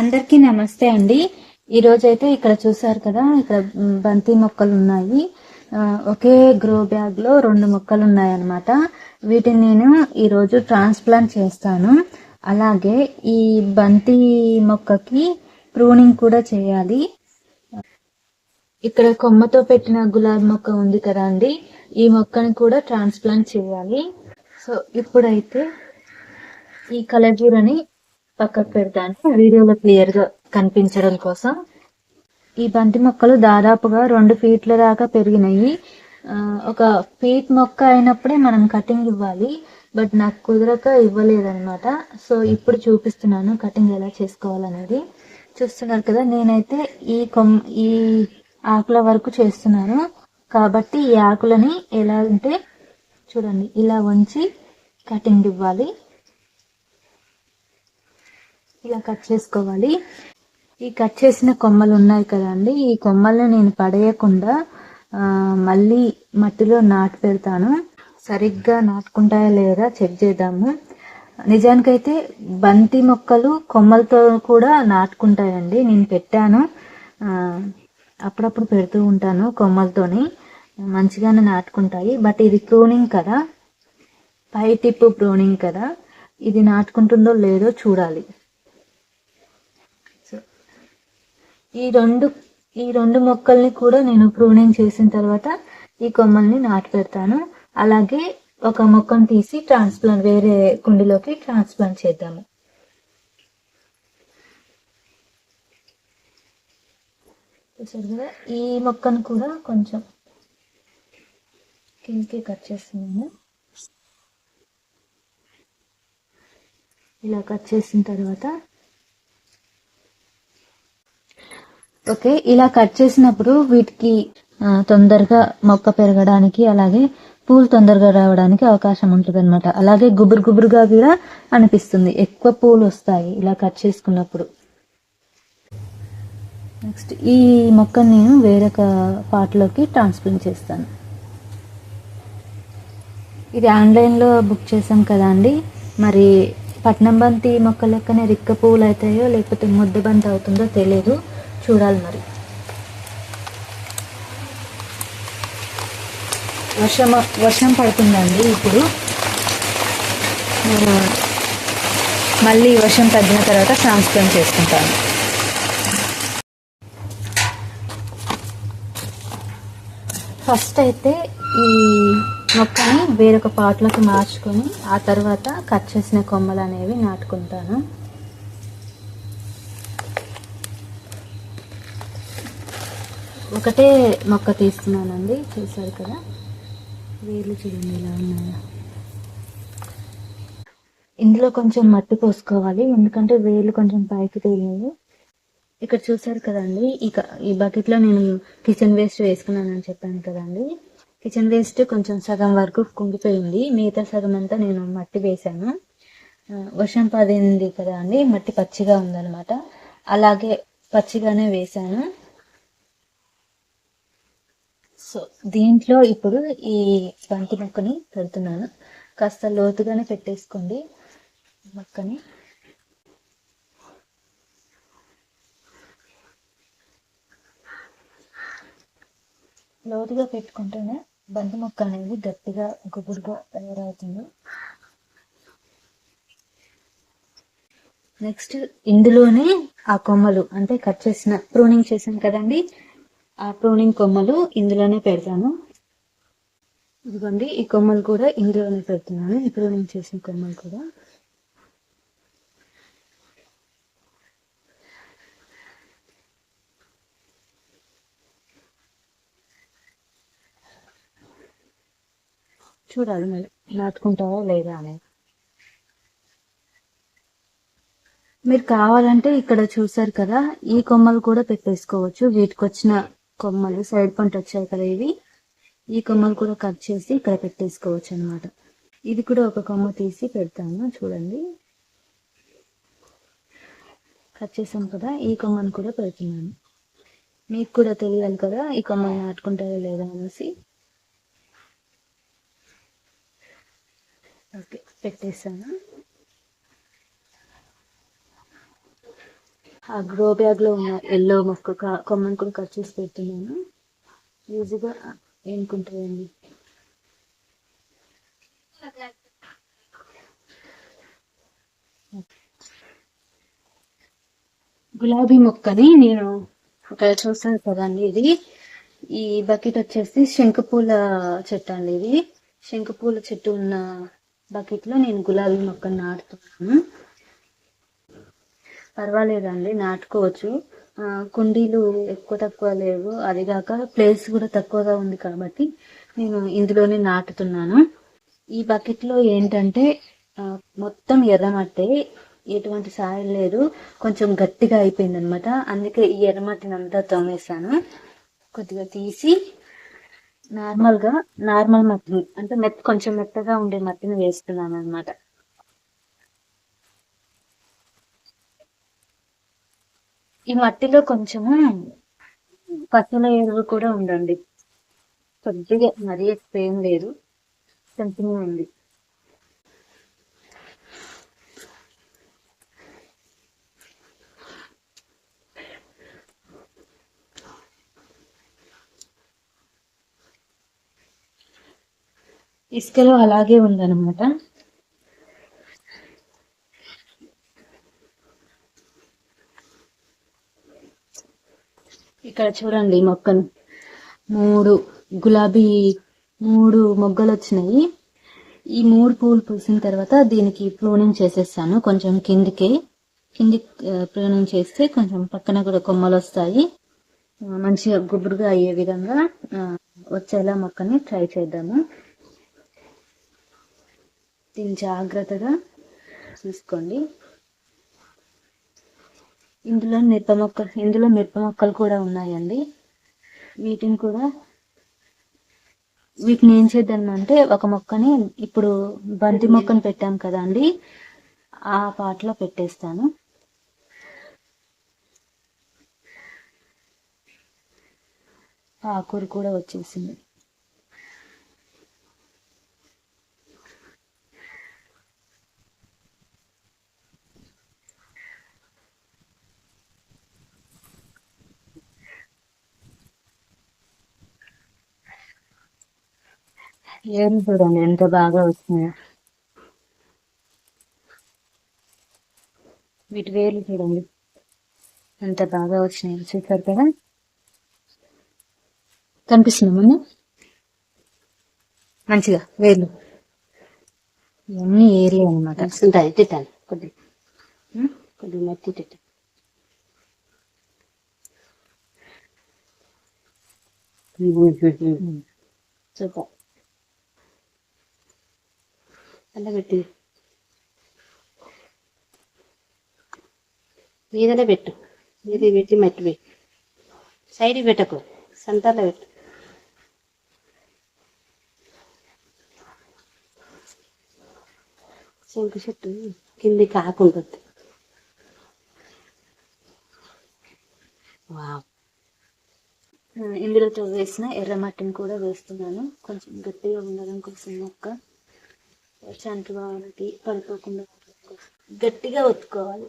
అందరికీ నమస్తే అండి. ఈ ఇక్కడ చూసారు కదా ఇక్కడ బంతి మొక్కలు ఉన్నాయి ఒకే గ్రో బ్యాగ్లో రెండు మొక్కలు ఉన్నాయి అన్నమాట వీటిని నేను ఈ రోజు ట్రాన్స్ప్లాంట్ చేస్తాను. అలాగే ఈ బంతి మొక్కకి ప్రూనింగ్ కూడా చేయాలి. ఇక్కడ కొమ్మతో పెట్టిన గులాబీ మొక్క ఉంది కదా అండి. ఈ మొక్కని కూడా ట్రాన్స్ప్లాంట్ చేయాలి. సో ఇప్పుడైతే ఈ కలజూరని పక్కకు పెడతాను. వీడియోలో క్లియర్గా కనిపించడం కోసం. ఈ బంతి మొక్కలు దాదాపుగా రెండు ఫీట్ల దాకా పెరిగినాయి. ఒక ఫీట్ మొక్క అయినప్పుడే మనం కటింగ్ ఇవ్వాలి. బట్ నాకు కుదరక ఇవ్వలేదన్నమాట. సో ఇప్పుడు చూపిస్తున్నాను కటింగ్ ఎలా చేసుకోవాలనేది. చూస్తున్నారు కదా నేనైతే ఈ కొమ్ ఈ ఆకుల వరకు చేస్తున్నాను. కాబట్టి ఈ ఆకులని ఎలా అంటే చూడండి ఇలా వంచి కటింగ్ ఇవ్వాలి. ఇలా కట్ చేసుకోవాలి. ఈ కట్ చేసిన కొమ్మలు ఉన్నాయి కదండి ఈ కొమ్మల్ని నేను పడేయకుండా మళ్ళీ మట్టిలో నాటు పెడతాను. సరిగ్గా నాటుకుంటాయా లేదా చెక్ చేద్దాము. నిజానికైతే బంతి మొక్కలు కొమ్మలతో కూడా నాటుకుంటాయండి. నేను పెట్టాను. అప్పుడప్పుడు పెడుతూ ఉంటాను కొమ్మలతోని. మంచిగానే నాటుకుంటాయి. బట్ ఇది ప్రూనింగ్ కదా. పై టిప్పు ప్రూనింగ్ కదా. ఇది నాటుకుంటుందో లేదో చూడాలి సో ఈ రెండు ఈ రెండు మొక్కల్ని కూడా నేను ప్రూనింగ్ చేసిన తర్వాత ఈ కొమ్మల్ని నాటు పెడతాను అలాగే ఒక మొక్కను తీసి ట్రాన్స్ప్లాంట్ వేరే కుండీలోకి ట్రాన్స్ప్లాంట్ చేద్దాము. చూసారు కదా? ఈ మొక్కను కూడా కొంచెం కిందకి కట్ చేస్తున్నాను. ఇలా కట్ చేసిన తర్వాత ఓకే ఇలా కట్ చేసినప్పుడు వీటికి తొందరగా మొక్క పెరగడానికి అలాగే పూలు తొందరగా రావడానికి అవకాశం ఉంటుంది అనమాట అలాగే గుబురు గుబురుగా కూడా అనిపిస్తుంది. ఎక్కువ పూలు వస్తాయి ఇలా కట్ చేసుకున్నప్పుడు. నెక్స్ట్ ఈ మొక్కని నేను వేరొక పార్ట్లోకి ట్రాన్స్ప్లాంట్ చేస్తాను. ఇది ఆన్లైన్లో బుక్ చేసాం కదా అండి. మరి పట్నం బంతి మొక్క లెక్కనే రిక్క పువ్వులు అవుతాయో లేకపోతే ముద్దబంతి అవుతుందో తెలియదు చూడాలి మరి. వర్షం వర్షం పడుతుందండి ఇప్పుడు. నేను మళ్ళీ వర్షం తగ్గిన తర్వాత ట్రాన్స్ప్లాంట్ చేసుకుంటాను. ఫస్ట్ అయితే ఈ మొక్కని వేరొక పాటలోకి మార్చుకొని ఆ తర్వాత కట్ చేసిన కొమ్మలు అనేవి నాటుకుంటాను. ఒకటే మొక్క తీస్తున్నానండి చూసారు కదా? వేర్లు చూడండి ఇలా ఉన్నాయా. ఇందులో కొంచెం మట్టి పోసుకోవాలి ఎందుకంటే వేర్లు కొంచెం పైకి తేలినాయి ఇక్కడ చూసారు కదండి ఇక ఈ బకెట్లో నేను కిచెన్ వేస్ట్ వేసుకున్నానని చెప్పాను కదండి. కిచెన్ వేస్ట్ కొంచెం సగం వరకు కుంగిపోయింది మిగతా సగం అంతా నేను మట్టి వేశాను. వర్షం పడింది కదా అండి మట్టి పచ్చిగా ఉందన్నమాట. అలాగే పచ్చిగానే వేశాను. సో దీంట్లో ఇప్పుడు ఈ బంతి మొక్కని పెడుతున్నాను. కాస్త లోతుగానే పెట్టేసుకోండి మొక్కని. లోతుగా పెట్టుకుంటేనే బంతి మొక్క అనేది గట్టిగా గుబురుగా తయారవుతుంది. నెక్స్ట్ ఇందులోనే ఆ కొమ్మలు అంటే కట్ చేసిన ప్రూనింగ్ చేసాం కదండి? ఆ ప్రూనింగ్ కొమ్మలు ఇందులోనే పెడతాను. ఇదిగోండి ఈ కొమ్మలు కూడా ఇందులోనే పెడుతున్నాను. ఈ ప్రూనింగ్ చేసిన కొమ్మలు కూడా. చూడాలి మళ్ళీ నాటుకుంటావా లేదా అనేది. మీరు కావాలంటే ఇక్కడ చూసారు కదా ఈ కొమ్మలు కూడా పెట్టేసుకోవచ్చు. వీటికి వచ్చిన కొమ్మలు సైడ్ పంట వచ్చాయి కదా ఇవి. ఈ కొమ్మలు కూడా కట్ చేసి ఇక్కడ పెట్టేసుకోవచ్చు అనమాట ఇది కూడా ఒక కొమ్మ తీసి పెడతాను చూడండి. కట్ చేసాం కదా ఈ కొమ్మను కూడా పెడుతున్నాను. మీకు కూడా తెలియాలి కదా ఈ కొమ్మని నాటుకుంటారో లేదా అనేసి. ఓకే పెట్టేసాను ఆ గ్రో బ్యాగ్లో ఉన్న ఎల్లో మొక్క కొమ్మను కొమ్మని కూడా కట్ చేసి పెడుతున్నాను. ఈజీగా ఏనుకుంటాయండి. గులాబీ మొక్కని నేను ఇక్కడ చూస్తాను కదండి ఇది. ఈ బకెట్ వచ్చేసి శంకుపూల చెట్టు అండి ఇది. శంకుపూల చెట్టు ఉన్న బకెట్లో నేను గులాబీ మొక్కను నాటుతున్నాను. పర్వాలేదండి నాటుకోవచ్చు. కుండీలు ఎక్కువ తక్కువ లేవు. అది కాక ప్లేస్ కూడా తక్కువగా ఉంది కాబట్టి నేను ఇందులోనే నాటుతున్నాను. ఈ బకెట్లో ఏంటంటే మొత్తం ఎర్రమట్టే. ఎటువంటి సాయం లేదు. కొంచెం గట్టిగా అయిపోయింది అనమాట అందుకే ఈ ఎర్రమట్టిని అంతా తోమేశాను. కొద్దిగా తీసి నార్మల్గా నార్మల్ మట్టిని అంటే మెత్త కొంచెం మెత్తగా ఉండే మట్టిని వేస్తున్నాను అనమాట ఈ మట్టిలో కొంచెము పశువుల ఎరువు కూడా ఉండండి కొద్దిగా మరీ ఎక్కువ ఏం లేదు. కొంచెం ఉంది. ఇసుకలో అలాగే ఉందన్నమాట. ఇక్కడ చూడండి మొక్కను. మూడు గులాబీ మూడు మొగ్గలు వచ్చినాయి. ఈ మూడు పూలు పూసిన తర్వాత దీనికి ప్రూనింగ్ చేసేస్తాను. కొంచెం కిందికి కింది ప్రూనింగ్ చేస్తే కొంచెం పక్కన కూడా కొమ్మలు వస్తాయి. మంచిగా గుబురుగా అయ్యే విధంగా వచ్చేలా మొక్కని ట్రై చేద్దాము. దీన్ని జాగ్రత్తగా చూసుకోండి. ఇందులో మిరప మొక్కలు ఇందులో మిరప మొక్కలు కూడా ఉన్నాయండి. వీటిని కూడా వీటిని ఏం చేద్దాం అంటే ఒక మొక్కని ఇప్పుడు బంతి మొక్కను పెట్టాం కదా అండి ఆ పాటలో పెట్టేస్తాను. ఆకూర కూడా వచ్చేసింది. ఏం చూడండి ఎంత బాగా వస్తున్నాయో వీటి వేర్లు చూడండి ఎంత బాగా వచ్చినాయి చూసారు కదా? కనిపిస్తుంది ముందు? మంచిగా వేర్లు. ఇవన్నీ ఏర్లే అనమాట ఉంటాయి తిట్టాను కొద్ది. కొద్ది మట్టి తిట్టాను సూపర్ అలా పెట్టి మీదనే పెట్టు. మీద పెట్టి మట్టి పెట్టు సైడ్ పెట్టకు. సెంటర్లో పెట్టు. శంకు చెట్టు కిందికి కాకుంటుంది. వావ్. ఇందులో వేసిన ఎర్ర మట్టిని కూడా వేస్తున్నాను. కొంచెం గట్టిగా ఉండడం కోసం మొక్క. చంటి వానకి పడిపోకుండా గట్టిగా ఒత్తుకోవాలి.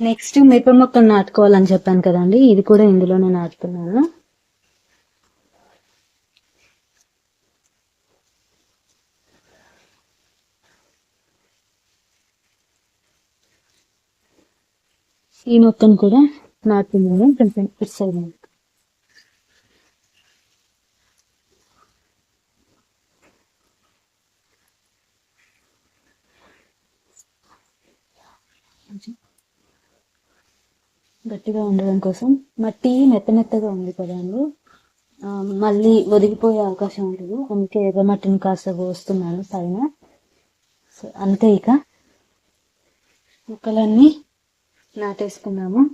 నెక్స్ట్ మిరప మొక్కలు నాటుకోవాలని చెప్పాను కదండి ఇది కూడా ఇందులోనే నాటుతున్నాను. ఈ మొత్తం కూడా నాటుతున్నాను కొంచెం ఇటు సైడ్ ఉంది. గట్టిగా ఉండడం కోసం మట్టి మెత్త మెత్తగా ఉంది కదా అండి. మళ్ళీ ఒదిగిపోయే అవకాశం ఉంటుంది అందుకే ఎర్ర మట్టిని కాస్త పోస్తున్నాను పైన. సో అంతే ఇక. మొక్కలన్నీ నాటేసుకున్నాము.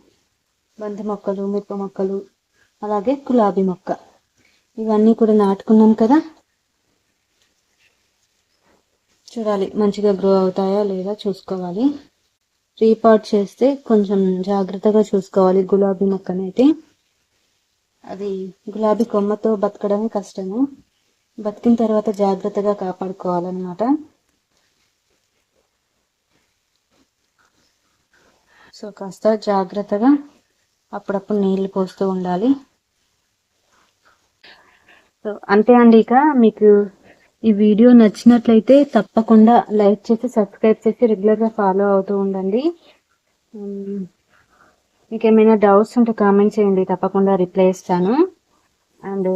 బంతి మొక్కలు మిరప మొక్కలు అలాగే గులాబీ మొక్క. ఇవన్నీ కూడా నాటుకున్నాం కదా. చూడాలి మంచిగా గ్రో అవుతాయా లేదా చూసుకోవాలి. రీపాట్ చేస్తే కొంచెం జాగ్రత్తగా చూసుకోవాలి గులాబీ మొక్కనైతే. అది గులాబీ కొమ్మతో బతకడమే కష్టము. బతికిన తర్వాత జాగ్రత్తగా కాపాడుకోవాలన్నమాట. సో కాస్త జాగ్రత్తగా అప్పుడప్పుడు నీళ్ళు పోస్తూ ఉండాలి. సో అంతే అండి ఇక మీకు ఈ వీడియో నచ్చినట్లయితే తప్పకుండా లైక్ చేసి సబ్స్క్రైబ్ చేసి రెగ్యులర్గా ఫాలో అవుతూ ఉండండి. మీకు ఏమైనా డౌట్స్ ఉంటే కామెంట్ చేయండి తప్పకుండా రిప్లై ఇస్తాను. అండ్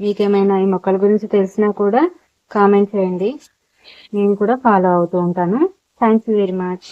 మీకేమైనా ఈ మొక్కల గురించి తెలిసినా కూడా కామెంట్ చేయండి. నేను కూడా ఫాలో అవుతూ ఉంటాను. Thank you very much.